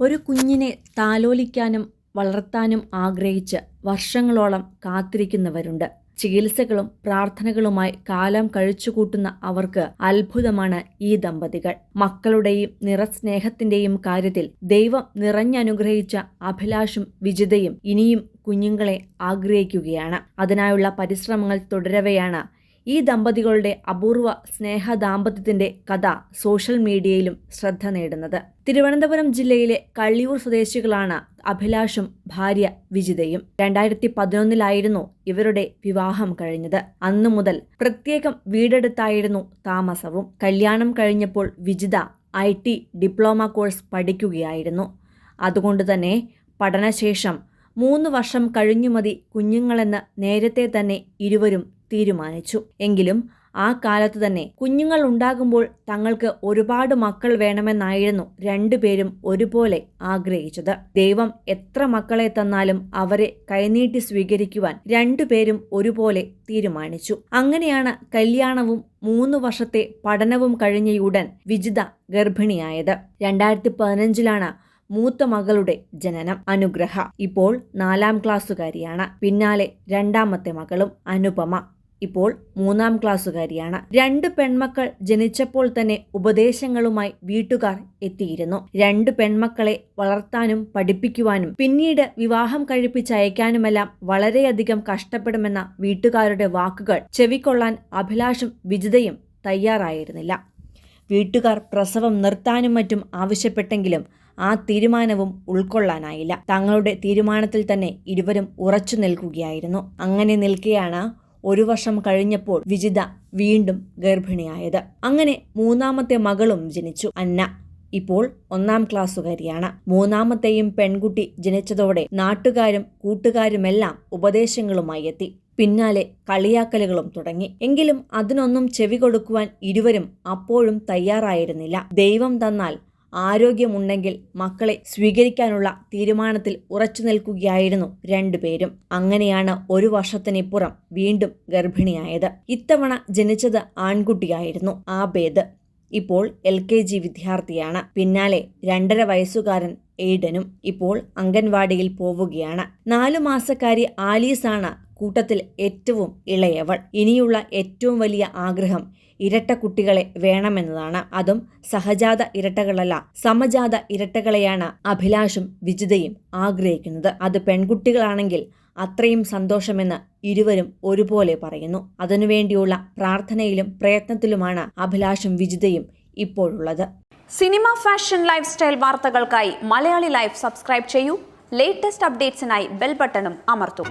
ഒരു കുഞ്ഞിനെ താലോലിക്കാനും വളർത്താനും ആഗ്രഹിച്ച് വർഷങ്ങളോളം കാത്തിരിക്കുന്നവരുണ്ട്. ചികിത്സകളും പ്രാർത്ഥനകളുമായി കാലം കഴിച്ചുകൂട്ടുന്ന അവർക്ക് അത്ഭുതമാണ് ഈ ദമ്പതികൾ. മക്കളുടെയും നിറസ്നേഹത്തിന്റെയും കാര്യത്തിൽ ദൈവം നിറഞ്ഞനുഗ്രഹിച്ച അഭിലാഷും വിജിതയും ഇനിയും കുഞ്ഞുങ്ങളെ ആഗ്രഹിക്കുകയാണ്. അതിനായുള്ള പരിശ്രമങ്ങൾ തുടരവെയാണ് ഈ ദമ്പതികളുടെ അപൂർവ സ്നേഹ ദാമ്പത്യത്തിന്റെ കഥ സോഷ്യൽ മീഡിയയിലും ശ്രദ്ധ നേടുന്നത്. തിരുവനന്തപുരം ജില്ലയിലെ കള്ളിയൂർ സ്വദേശികളാണ് അഭിലാഷും ഭാര്യ വിജിതയും. രണ്ടായിരത്തി പതിനൊന്നിലായിരുന്നു ഇവരുടെ വിവാഹം കഴിഞ്ഞത്. അന്നു മുതൽ പ്രത്യേകം വീടെടുത്തായിരുന്നു താമസവും. കല്യാണം കഴിഞ്ഞപ്പോൾ Vijitha I T diploma course പഠിക്കുകയായിരുന്നു. അതുകൊണ്ട് തന്നെ പഠനശേഷം മൂന്ന് വർഷം കഴിഞ്ഞു മതി കുഞ്ഞുങ്ങളെന്ന് നേരത്തെ തന്നെ ഇരുവരും തീരുമാനിച്ചു. എങ്കിലും ആ കാലത്ത് തന്നെ കുഞ്ഞുങ്ങൾ ഉണ്ടാകുമ്പോൾ തങ്ങൾക്ക് ഒരുപാട് മക്കൾ വേണമെന്നായിരുന്നു രണ്ടുപേരും ഒരുപോലെ ആഗ്രഹിച്ചത്. ദൈവം എത്ര മക്കളെ തന്നാലും അവരെ കൈനീട്ടി സ്വീകരിക്കുവാൻ രണ്ടുപേരും ഒരുപോലെ തീരുമാനിച്ചു. അങ്ങനെയാണ് കല്യാണവും മൂന്ന് വർഷത്തെ പഠനവും കഴിഞ്ഞയുടൻ വിജിത ഗർഭിണിയായത്. രണ്ടായിരത്തി പതിനഞ്ചിലാണ് മൂത്ത മകളുടെ ജനനം. അനുഗ്രഹ ഇപ്പോൾ നാലാം ക്ലാസ്സുകാരിയാണ്. പിന്നാലെ രണ്ടാമത്തെ മകളും അനുപമ. ഇപ്പോൾ മൂന്നാം ക്ലാസ്സുകാരിയാണ്. രണ്ട് പെൺമക്കൾ ജനിച്ചപ്പോൾ തന്നെ ഉപദേശങ്ങളുമായി വീട്ടുകാർ എത്തിയിരുന്നു. രണ്ട് പെൺമക്കളെ വളർത്താനും പഠിപ്പിക്കുവാനും പിന്നീട് വിവാഹം കഴിപ്പിച്ചയക്കാനുമെല്ലാം വളരെയധികം കഷ്ടപ്പെടുമെന്ന വീട്ടുകാരുടെ വാക്കുകൾ ചെവിക്കൊള്ളാൻ അഭിലാഷും വിജിതയും തയ്യാറായിരുന്നില്ല. വീട്ടുകാർ പ്രസവം നിർത്താനും മറ്റും ആവശ്യപ്പെട്ടെങ്കിലും ആ തീരുമാനവും ഉൾക്കൊള്ളാനായില്ല. തങ്ങളുടെ തീരുമാനത്തിൽ തന്നെ ഇരുവരും ഉറച്ചു നിൽക്കുകയായിരുന്നു. അങ്ങനെ നിൽക്കെയാണ് ഒരു വർഷം കഴിഞ്ഞപ്പോൾ വിജിത വീണ്ടും ഗർഭിണിയായത്. അങ്ങനെ മൂന്നാമത്തെ മകളും ജനിച്ചു അന്ന. ഇപ്പോൾ ഒന്നാം ക്ലാസ്സുകാരിയാണ്. മൂന്നാമത്തെയും പെൺകുട്ടി ജനിച്ചതോടെ നാട്ടുകാരും കൂട്ടുകാരുമെല്ലാം ഉപദേശങ്ങളുമായി എത്തി. പിന്നാലെ കളിയാക്കലുകളും തുടങ്ങി. എങ്കിലും അതിനൊന്നും ചെവി കൊടുക്കുവാൻ ഇരുവരും അപ്പോഴും തയ്യാറായിരുന്നില്ല. ദൈവം തന്നാൽ ആരോഗ്യമുണ്ടെങ്കിൽ മക്കളെ സ്വീകരിക്കാനുള്ള തീരുമാനത്തിൽ ഉറച്ചു നിൽക്കുകയായിരുന്നു രണ്ടുപേരും. അങ്ങനെയാണ് ഒരു വർഷത്തിനിപ്പുറം വീണ്ടും ഗർഭിണിയായത്. ഇത്തവണ ജനിച്ചത് ആൺകുട്ടിയായിരുന്നു. ആബേദ് ഇപ്പോൾ എൽ കെ ജി വിദ്യാർത്ഥിയാണ്. പിന്നാലെ രണ്ടര വയസ്സുകാരൻ എയ്ഡനും ഇപ്പോൾ അംഗൻവാടിയിൽ പോവുകയാണ്. നാലു മാസക്കാരി ആലീസാണ് കൂട്ടത്തിൽ ഏറ്റവും ഇളയവൾ. ഇനിയുള്ള ഏറ്റവും വലിയ ആഗ്രഹം ഇരട്ട കുട്ടികളെ വേണമെന്നതാണ്. അതും സഹജാത ഇരട്ടകളല്ല സമജാത ഇരട്ടകളെയാണ് അഭിലാഷും വിജിതയും ആഗ്രഹിക്കുന്നത്. അത് പെൺകുട്ടികളാണെങ്കിൽ അത്രയും സന്തോഷമെന്ന് ഇരുവരും ഒരുപോലെ പറയുന്നു. അതിനുവേണ്ടിയുള്ള പ്രാർത്ഥനയിലും പ്രയത്നത്തിലുമാണ് അഭിലാഷും വിജിതയും ഇപ്പോഴുള്ളത്. സിനിമ ഫാഷൻ ലൈഫ് സ്റ്റൈൽ വാർത്തകൾക്കായി മലയാളി ലൈഫ് സബ്സ്ക്രൈബ് ചെയ്യൂ. ലേറ്റസ്റ്റ് അപ്ഡേറ്റ്സിനായി ബെൽ ബട്ടണും അമർത്തും.